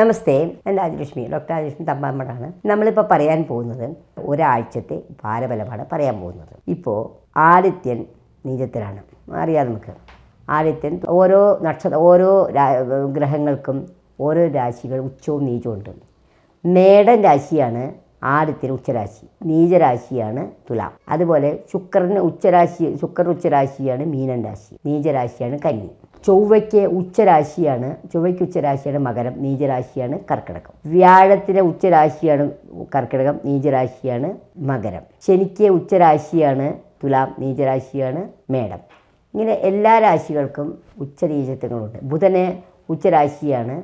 നമസ്തേ ഞാൻ രാജലക്ഷ്മി ഡോക്ടർ രാജലക്ഷ്മി തമ്പാമ്പടാണ് നമ്മളിപ്പോൾ പറയാൻ പോകുന്നത് ഒരാഴ്ചത്തെ ഭാരബലമാണ് പറയാൻ പോകുന്നത്. ഇപ്പോൾ ആദിത്യൻ നീചത്തിലാണ്. അറിയാം നമുക്ക്. ആദിത്യൻ ഓരോ നക്ഷത്ര ഓരോ ഗ്രഹങ്ങൾക്കും ഓരോ രാശികൾ ഉച്ചവും നീചവും ഉണ്ട്. മേടൻ രാശിയാണ് ആദിത്യൻ ഉച്ചരാശി. നീചരാശിയാണ് തുലാം. അതുപോലെ ശുക്രന് ഉച്ചരാശി ശുക്രൻ ഉച്ചരാശിയാണ് മീനൻ രാശി. നീചരാശിയാണ് കന്നി. ചൊവ്വയ്ക്ക് ഉച്ചരാശിയാണ് ചൊവ്വയ്ക്ക് ഉച്ചരാശിയാണ് മകരം നീചരാശിയാണ് കർക്കിടകം. വ്യാഴത്തിന് ഉച്ചരാശിയാണ് കർക്കിടകം നീചരാശിയാണ് മകരം. ശനിക്ക് ഉച്ചരാശിയാണ് തുലാം നീചരാശിയാണ് മേടം. ഇങ്ങനെ എല്ലാ രാശികൾക്കും ഉച്ചനീചത്വങ്ങളുണ്ട്. ബുധന് ഉച്ചരാശിയാണ്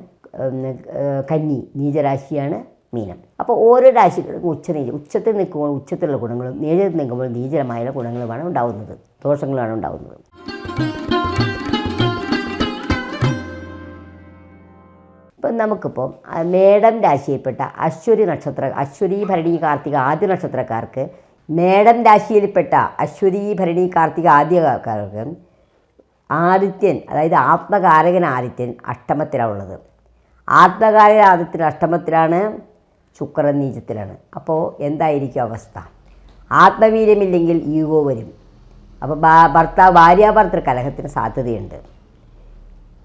കന്നി നീചരാശിയാണ് മീനം. അപ്പോൾ ഓരോ രാശികൾക്കും ഉച്ചനീച ഉച്ചത്തിൽ നിൽക്കുമ്പോൾ ഉച്ചത്തിലുള്ള ഗുണങ്ങളും നീചത്തിൽ നിൽക്കുമ്പോൾ നീചരമായ ഗുണങ്ങളുമാണ് ഉണ്ടാകുന്നത് ദോഷങ്ങളാണ് ഉണ്ടാവുന്നത്. ഇപ്പം നമുക്കിപ്പം മേടം രാശിയിൽപ്പെട്ട അശ്വതി നക്ഷത്ര അശ്വതി ഭരണി കാർത്തിക ആദ്യ നക്ഷത്രക്കാർക്ക് മേടം രാശിയിൽപ്പെട്ട അശ്വതി ഭരണി കാർത്തിക ആദ്യക്കാർക്ക് ആദിത്യൻ അതായത് ആത്മകാരകൻ ആദിത്യൻ അഷ്ടമത്തിലാണ് ഉള്ളത്. ആത്മകാരകൻ ആദിത്യൻ അഷ്ടമത്തിലാണ് ശുക്രൻ നീചത്തിലാണ്. അപ്പോൾ എന്തായിരിക്കും അവസ്ഥ? ആത്മവീര്യമില്ലെങ്കിൽ ഈഗോ വരും. അപ്പോൾ ഭർത്താവ് ഭാര്യാഭർത്തൃ കലഹത്തിന് സാധ്യതയുണ്ട്.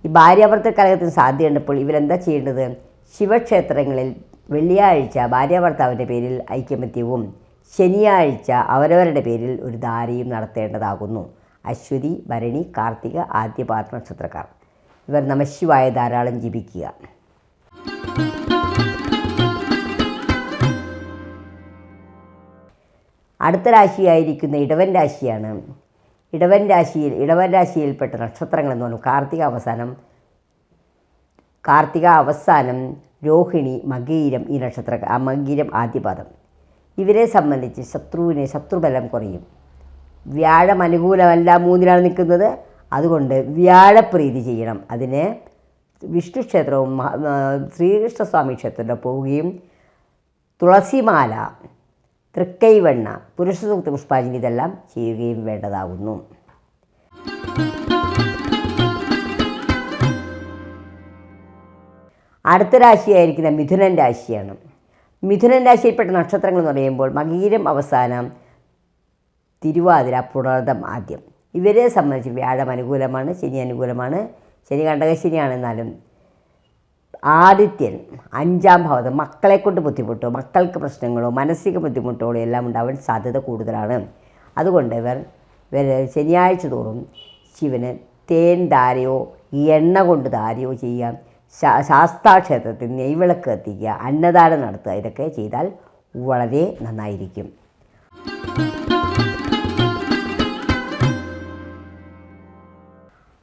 ഈ ഭാര്യാഭർത്തൃ കലഹത്തിന് സാധ്യതയുണ്ടപ്പോൾ ഇവരെന്താ ചെയ്യേണ്ടത്? ശിവക്ഷേത്രങ്ങളിൽ വെള്ളിയാഴ്ച ഭാര്യാഭർത്താവിന്റെ പേരിൽ ഐക്യമത്യവും ശനിയാഴ്ച അവരവരുടെ പേരിൽ ഒരു ധാരയും നടത്തേണ്ടതാകുന്നു. അശ്വതി ഭരണി കാർത്തിക ആദ്യപാദ നക്ഷത്രക്കാർ ഇവർ നമശിവായ ധാരാളം ജീവിക്കുക അടുത്ത രാശിയായിരിക്കുന്ന ഇടവൻ രാശിയാണ് ഇടവൻ രാശിയിൽ ഇടവൻ രാശിയിൽപ്പെട്ട നക്ഷത്രങ്ങൾ എന്ന് പറഞ്ഞു കാർത്തിക അവസാനം കാർത്തിക അവസാനം രോഹിണി മകീരം ഈ നക്ഷത്ര ആ മകീരം ആദ്യപാദം ഇവരെ സംബന്ധിച്ച് ശത്രുവിന് ശത്രുബലം കുറയും. വ്യാഴം അനുകൂലമല്ല മൂന്നിലാണ് നിൽക്കുന്നത്. അതുകൊണ്ട് വ്യാഴപ്രീതി ചെയ്യണം. അതിന് വിഷ്ണു ക്ഷേത്രവും ശ്രീകൃഷ്ണസ്വാമി ക്ഷേത്രത്തിൽ പോവുകയും തുളസിമാല തൃക്കൈവെണ്ണ പുരുഷസൂക്ത പുഷ്പാഞ്ജലി ഇതെല്ലാം ചെയ്യുകയും വേണ്ടതാകുന്നു അടുത്ത രാശിയായിരിക്കുന്ന മിഥുനൻ രാശിയാണ്. മിഥുനൻ രാശിയിൽപ്പെട്ട നക്ഷത്രങ്ങൾ എന്ന് പറയുമ്പോൾ മകീരം അവസാനം തിരുവാതിര പുണർദം ആദ്യം. ഇവരെ സംബന്ധിച്ച് വ്യാഴം അനുകൂലമാണ് ശനി അനുകൂലമാണ്. ശനി കണ്ടകശനിയാണെന്നാലും ആദിത്യൻ അഞ്ചാം ഭാവത്ത് മക്കളെ കൊണ്ട് ബുദ്ധിമുട്ടോ മക്കൾക്ക് പ്രശ്നങ്ങളോ മാനസിക ബുദ്ധിമുട്ടുകളോ എല്ലാം ഉണ്ടാവാൻ സാധ്യത കൂടുതലാണ്. അതുകൊണ്ട് ഇവർ ശനിയാഴ്ച തോറും ശിവന് തേൻ ധാരയോ എണ്ണ കൊണ്ട് ധാരയോ ചെയ്യാം ശാസ്താക്ഷേത്രത്തിൽ നെയ്വിളക്ക് എത്തിക്കുക അന്നദാനം നടത്തുക ഇതൊക്കെ ചെയ്താൽ വളരെ നന്നായിരിക്കും.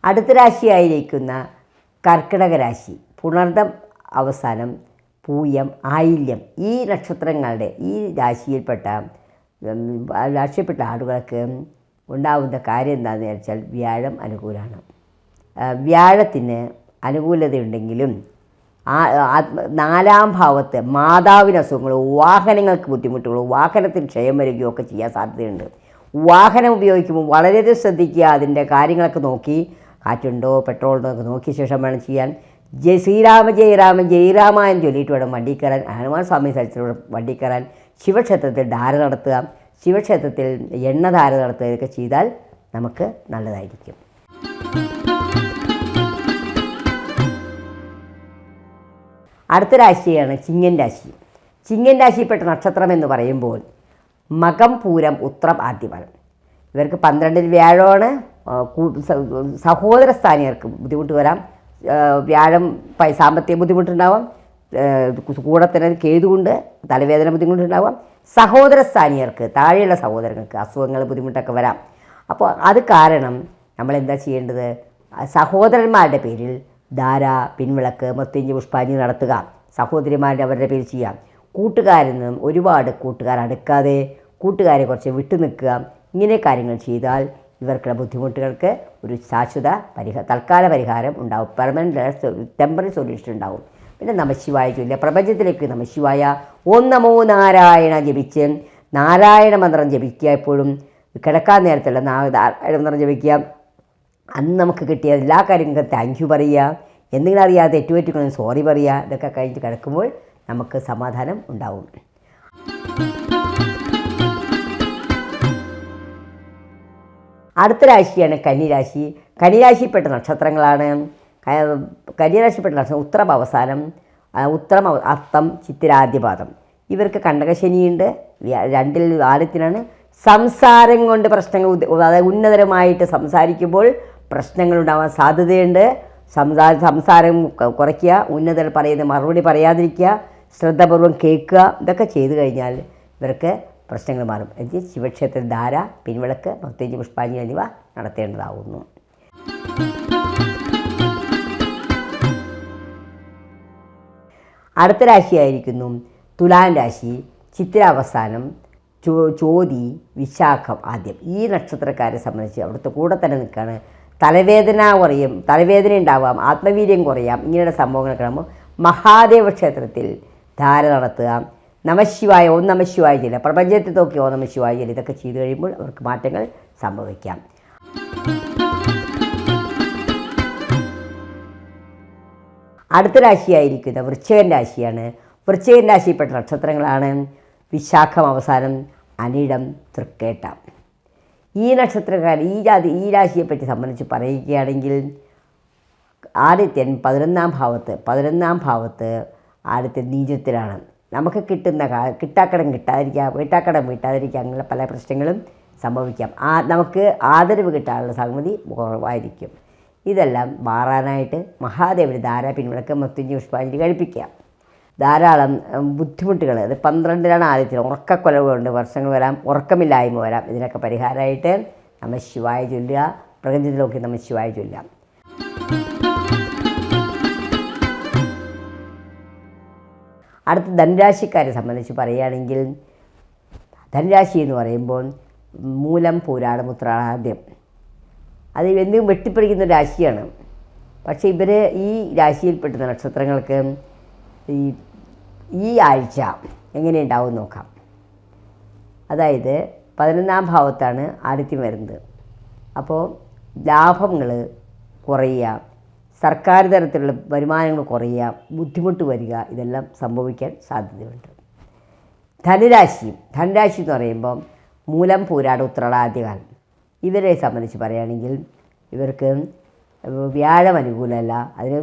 അടുത്ത രാശിയായിരിക്കുന്ന കർക്കിടക രാശി. പുണർദം അവസാനം പൂയം ആയില്യം ഈ നക്ഷത്രങ്ങളുടെ ഈ രാശിയിൽപ്പെട്ട രാശിയിൽപ്പെട്ട ആളുകൾക്ക് ഉണ്ടാവുന്ന കാര്യം എന്താണെന്ന് വെച്ചാൽ വ്യാഴം അനുകൂലമാണ് വ്യാഴത്തിന് അനുകൂലതയുണ്ടെങ്കിലും നാലാം ഭാവത്ത് മാതാവിന് അസുഖങ്ങൾ വാഹനങ്ങൾക്ക് ബുദ്ധിമുട്ടുകൾ വാഹനത്തിന് ക്ഷയം വരികയോ ഒക്കെ ചെയ്യാൻ സാധ്യതയുണ്ട്. വാഹനം ഉപയോഗിക്കുമ്പോൾ വളരെ ശ്രദ്ധിക്കുക അതിന്റെ കാര്യങ്ങളൊക്കെ നോക്കി കാറ്റുണ്ടോ പെട്രോളുണ്ടോ ഒക്കെ നോക്കിയ ശേഷം വേണം ചെയ്യാൻ. ജയ ശ്രീരാമ ജയ് രാമ എന്ന് ചൊല്ലിയിട്ട് വേണം വണ്ടി കയറാൻ ഹനുമാൻ സ്വാമി സ്ഥലത്തിലൂടെ വണ്ടി കയറാൻ ശിവക്ഷേത്രത്തിൽ ധാര നടത്തുക. ശിവക്ഷേത്രത്തിൽ എണ്ണധാര നടത്തുകയൊക്കെ ചെയ്താൽ നമുക്ക് നല്ലതായിരിക്കും. അടുത്ത രാശിയാണ് ചിങ്ങൻ രാശി. ചിങ്ങൻ രാശിയിൽപ്പെട്ട നക്ഷത്രം എന്ന് പറയുമ്പോൾ മകം പൂരം ഉത്രം ആദ്യമാണ് ഇവർക്ക് പന്ത്രണ്ടിൽ വ്യാഴമാണ്. സഹോദര സ്ഥാനീയർക്ക് ബുദ്ധിമുട്ട് വരാം. വ്യാഴം സാമ്പത്തിക ബുദ്ധിമുട്ടുണ്ടാവാം. കൂടെ തന്നെ കേതുകൊണ്ട് തലവേദന ബുദ്ധിമുട്ടുണ്ടാവാം. സഹോദര സ്ഥാനീയർക്ക് താഴെയുള്ള സഹോദരങ്ങൾക്ക് അസുഖങ്ങൾ ബുദ്ധിമുട്ടൊക്കെ വരാം. അപ്പോൾ അത് കാരണം നമ്മൾ എന്താ ചെയ്യേണ്ടത്? സഹോദരന്മാരുടെ പേരിൽ ധാര പിൻവിളക്ക് മൃത്യുഞ്ജ പുഷ്പാഞ്ജലി നടത്തുക. സഹോദരിമാരുടെ അവരുടെ പേര് ചെയ്യാം. കൂട്ടുകാരിൽ നിന്നും ഒരുപാട് കൂട്ടുകാർ അടുക്കാതെ കൂട്ടുകാരെ കുറച്ച് വിട്ടു നിൽക്കുക. ഇങ്ങനെ കാര്യങ്ങൾ ചെയ്താൽ ഇവർക്കുള്ള ബുദ്ധിമുട്ടുകൾക്ക് ഒരു ശാശ്വത പരിഹാര തൽക്കാല പരിഹാരം ഉണ്ടാവും. പെർമനന്റ് ടെമ്പററി സൊല്യൂഷൻ ഉണ്ടാവും. പിന്നെ നമശിവായ ചൊല്ലുക. പ്രപഞ്ചത്തിലേക്ക് നമശിവായ ഓം നമോ നാരായണ ജപിച്ച് നാരായണ മന്ത്രം ജപിക്കുക എപ്പോഴും. കിടക്കാൻ നേരത്തുള്ള നാരായണ മന്ത്രം ജപിക്കുക. അന്ന് നമുക്ക് കിട്ടിയ എല്ലാ കാര്യങ്ങൾക്കും താങ്ക് യു പറയുക. എന്തെങ്കിലും അറിയാതെ തെറ്റുപറ്റിക്കണം സോറി പറയുക. ഇതൊക്കെ കഴിഞ്ഞ് കിടക്കുമ്പോൾ നമുക്ക് സമാധാനം ഉണ്ടാവും. അടുത്ത രാശിയാണ് കന്നിരാശി. കന്നിരാശിപ്പെട്ട നക്ഷത്രങ്ങളാണ്. കന്നിരാശിപ്പെട്ട നക്ഷത്രം ഉത്രം അവസാനം ഉത്തരം അത്തം ചിത്തിരാദ്യപാദം. ഇവർക്ക് കണ്ടകശനിയുണ്ട്. രണ്ടിൽ ആദ്യത്തിനാണ് സംസാരം കൊണ്ട് പ്രശ്നങ്ങൾ അതായത് ഉന്നതരമായിട്ട് സംസാരിക്കുമ്പോൾ പ്രശ്നങ്ങൾ ഉണ്ടാവാൻ സാധ്യതയുണ്ട് സംസാര സംസാരം കുറയ്ക്കുക ഉന്നതർ പറയുന്ന മറുപടി പറയാതിരിക്കുക ശ്രദ്ധപൂർവം കേൾക്കുക ഇതൊക്കെ ചെയ്തു കഴിഞ്ഞാൽ ഇവർക്ക് പ്രശ്നങ്ങൾ മാറും. എന്നുവെച്ചാൽ ശിവക്ഷേത്ര ധാര പിൻവിളക്ക് ഭക്തജി പുഷ്പാഞ്ജലി എന്നിവ നടത്തേണ്ടതാകുന്നു അടുത്ത രാശിയായിരിക്കുന്നു തുലാൻ രാശി ചിത്രാവസാനം ചോ ചോതി വിശാഖം ആദ്യം. ഈ നക്ഷത്രക്കാരെ സംബന്ധിച്ച് അവിടുത്തെ കൂടെ തന്നെ നിൽക്കുകയാണ് തലവേദന കുറയും തലവേദന ഉണ്ടാവാം ആത്മവീര്യം കുറയാം. ഇങ്ങനെയുള്ള സംഭവങ്ങളൊക്കെ ആകുമ്പോൾ മഹാദേവ ക്ഷേത്രത്തിൽ ധാര നടത്തുക. നമശിവായ ഓം നമശിവായ ചില പ്രപഞ്ചത്തെ നോക്കി ഓം നമശിവായ ചില ഇതൊക്കെ ചെയ്തു കഴിയുമ്പോൾ അവർക്ക് മാറ്റങ്ങൾ സംഭവിക്കാം. അടുത്ത രാശിയായിരിക്കുന്ന വൃശ്ചകൻ രാശിയാണ്. വൃശ്ചകൻ രാശിയിൽപ്പെട്ട നക്ഷത്രങ്ങളാണ് വിശാഖം അവസാനം അനിടം തൃക്കേട്ട. ഈ നക്ഷത്രക്കാർ ഈ ജാതി ഈ രാശിയെപ്പറ്റി സംബന്ധിച്ച് പറയുകയാണെങ്കിൽ ആദിത്യൻ പതിനൊന്നാം ഭാവത്ത് പതിനൊന്നാം ഭാവത്ത് ആദിത്യൻ നീചത്തിലാണ്. നമുക്ക് കിട്ടുന്ന കിട്ടാക്കടം കിട്ടാതിരിക്കാം വീട്ടാക്കടം വീട്ടാതിരിക്കാം അങ്ങനെ പല പ്രശ്നങ്ങളും സംഭവിക്കാം. ആ നമുക്ക് ആദരവ് കിട്ടാനുള്ള സംഗതി കുറവായിരിക്കും. ഇതെല്ലാം മാറാനായിട്ട് മഹാദേവന് ധാരാ പിന്മുടക്കം മൃത്യുഞ്ജി പുഷ്പാഞ്ജലി കഴിപ്പിക്കുക ധാരാളം ബുദ്ധിമുട്ടുകൾ അത് പന്ത്രണ്ടിലാണ് ആദ്യത്തിൽ. ഉറക്കക്കൊലവുകളുണ്ട് വർഷങ്ങൾ വരാം ഉറക്കമില്ലായ്മ വരാം. ഇതിനൊക്കെ പരിഹാരമായിട്ട് നമ്മൾ ശിവായ ചൊല്ലുക പ്രകൃതി നോക്കി നമ്മ ശിവായ ചൊല്ലാം അടുത്ത ധനുരാശിക്കാരെ സംബന്ധിച്ച് പറയുകയാണെങ്കിൽ ധനുരാശി എന്ന് പറയുമ്പോൾ മൂലം പൂരാടം ഉത്രാടാദ്യം അത് എന്തും വെട്ടിപ്പിടിക്കുന്ന രാശിയാണ്. പക്ഷേ ഇവർ ഈ രാശിയിൽപ്പെടുന്ന നക്ഷത്രങ്ങൾക്ക് ഈ ഈ ആഴ്ച എങ്ങനെയുണ്ടാവും നോക്കാം. അതായത് പതിനൊന്നാം ഭാവത്താണ് ആദിത്യം വരുന്നത്. അപ്പോൾ ലാഭങ്ങൾ കുറയുക സർക്കാർ തരത്തിലുള്ള വരുമാനങ്ങൾ കുറയുക ബുദ്ധിമുട്ട് വരിക ഇതെല്ലാം സംഭവിക്കാൻ സാധ്യതയുണ്ട്. ധനുരാശി ധനുരാശി എന്ന് പറയുമ്പോൾ മൂലം പൂരാട് ഉത്രാടാദ്യകാലം ഇവരെ സംബന്ധിച്ച് പറയുകയാണെങ്കിൽ ഇവർക്ക് വ്യാഴം അനുകൂലമല്ല. അതിന്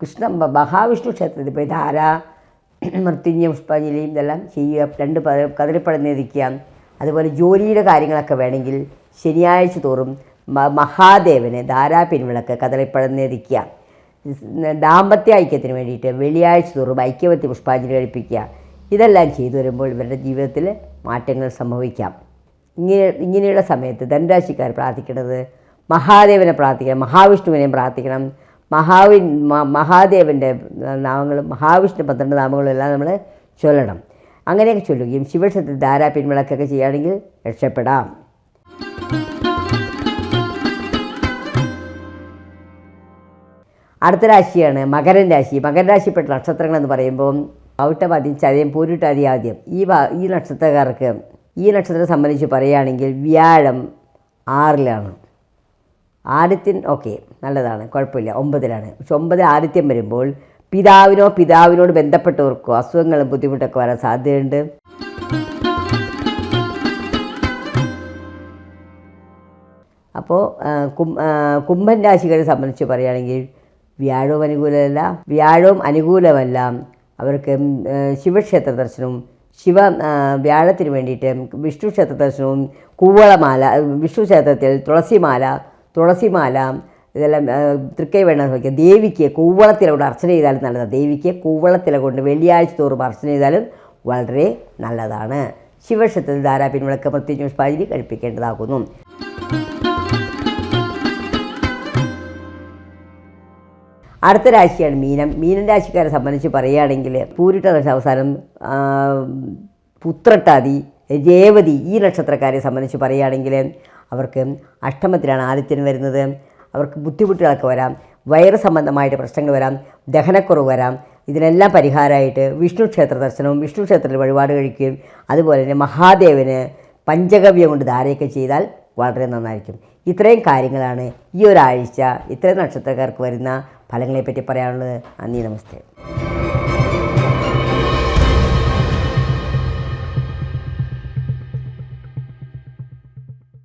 കൃഷ്ണ മഹാവിഷ്ണു ക്ഷേത്രത്തിൽ പോയി ധാര മൃത്യുഞ്ജ പുഷ്പാഞ്ജലിയും ഇതെല്ലാം ചെയ്യുക രണ്ട് കതിരിപ്പഴം നേദിക്കുക അതുപോലെ ജോലിയുടെ കാര്യങ്ങളൊക്കെ വേണമെങ്കിൽ ശനിയാഴ്ച തോറും മഹാദേവന് ധാരാ പിൻവിളക്ക് കദളിപ്പഴം നേദിക്കുക ദാമ്പത്യ ഐക്യത്തിന് വേണ്ടിയിട്ട് വെള്ളിയാഴ്ച തോറും ഐക്യവത്തി പുഷ്പാഞ്ജലി കഴിപ്പിക്കുക ഇതെല്ലാം ചെയ്തു വരുമ്പോൾ ഇവരുടെ ജീവിതത്തിൽ മാറ്റങ്ങൾ സംഭവിക്കാം. ഇങ്ങനെ ഇങ്ങനെയുള്ള സമയത്ത് ധനുരാശിക്കാർ പ്രാർത്ഥിക്കുന്നത് മഹാദേവനെ പ്രാർത്ഥിക്കണം മഹാവിഷ്ണുവിനെയും പ്രാർത്ഥിക്കണം. മഹാവി മഹാദേവന്റെ നാമങ്ങളും മഹാവിഷ്ണു പന്ത്രണ്ട് നാമങ്ങളും എല്ലാം നമ്മൾ ചൊല്ലണം. അങ്ങനെയൊക്കെ ചൊല്ലുകയും ശിവക്ഷത്തിൽ ധാരാ പിൻവിളക്കൊക്കെ ചെയ്യുകയാണെങ്കിൽ രക്ഷപ്പെടാം. അടുത്ത രാശിയാണ് മകരൻ രാശി. മകരൻ രാശിപ്പെട്ട നക്ഷത്രങ്ങൾ എന്ന് പറയുമ്പോൾ ഔട്ടമാദ്യം ചതയം പൂരിട്ടാതി ആദ്യം. ഈ ഈ നക്ഷത്രക്കാർക്ക് ഈ നക്ഷത്രത്തെ സംബന്ധിച്ച് പറയുകയാണെങ്കിൽ വ്യാഴം ആറിലാണ്. ആദിത്യൻ ഓക്കെ നല്ലതാണ് കുഴപ്പമില്ല ഒമ്പതിലാണ്. പക്ഷെ ഒമ്പതിൽ ആദിത്യം വരുമ്പോൾ പിതാവിനോ പിതാവിനോട് ബന്ധപ്പെട്ടവർക്കോ അസുഖങ്ങളും ബുദ്ധിമുട്ടൊക്കെ വരാൻ സാധ്യതയുണ്ട്. അപ്പോൾ കും കുംഭൻ രാശികളെ സംബന്ധിച്ച് പറയുകയാണെങ്കിൽ വ്യാഴവും അനുകൂലമല്ല. വ്യാഴവും അനുകൂലമല്ല. അവർക്ക് ശിവക്ഷേത്ര ദർശനവും ശിവ വ്യാഴത്തിന് വേണ്ടിയിട്ട് വിഷ്ണു ക്ഷേത്ര ദർശനവും കൂവളമാല വിഷ്ണു ക്ഷേത്രത്തിൽ തുളസിമാല തുളസിമാല ഇതെല്ലാം തൃക്കൈ വേണം നോക്കിയാൽ ദേവിക്ക് കൂവളത്തില കൊണ്ട് അർച്ചന ചെയ്താലും നല്ലതാണ് ദേവിക്ക് കൂവളത്തില കൊണ്ട് വെള്ളിയാഴ്ച തോറും അർച്ചന ചെയ്താലും വളരെ നല്ലതാണ്. ശിവക്ഷേത്രത്തിൽ ധാരാ പിൻവിളക്ക് പ്രത്യേകിച്ച് പുഷ്പാഞ്ജലി കഴിപ്പിക്കേണ്ടതാകുന്നു. അടുത്ത രാശിയാണ് മീനം. മീനൻ രാശിക്കാരെ സംബന്ധിച്ച് പറയുകയാണെങ്കിൽ പൂരിട്ട ദശ അവസാനം പുത്രട്ടാതി രേവതി ഈ നക്ഷത്രക്കാരെ സംബന്ധിച്ച് പറയുകയാണെങ്കിൽ അവർക്ക് അഷ്ടമത്തിലാണ് ആദിത്യൻ വരുന്നത്. അവർക്ക് ബുദ്ധിമുട്ടുകളൊക്കെ വരാം. വയറ് സംബന്ധമായിട്ട് പ്രശ്നങ്ങൾ വരാം. ദഹനക്കുറവ് വരാം. ഇതിനെല്ലാം പരിഹാരമായിട്ട് വിഷ്ണു ക്ഷേത്ര ദർശനവും വിഷ്ണു ക്ഷേത്രത്തിൽ വഴിപാട് കഴിക്കുകയും അതുപോലെ തന്നെ മഹാദേവന് പഞ്ചഗവ്യം കൊണ്ട് ധാരയൊക്കെ ചെയ്താൽ വളരെ നന്നായിരിക്കും. ഇത്രയും കാര്യങ്ങളാണ് ഈ ഒരാഴ്ച ഇത്രയും നക്ഷത്രക്കാർക്ക് വരുന്ന ഫലങ്ങളെപ്പറ്റി പറയാനുള്ളത് നന്ദി നമസ്തേ.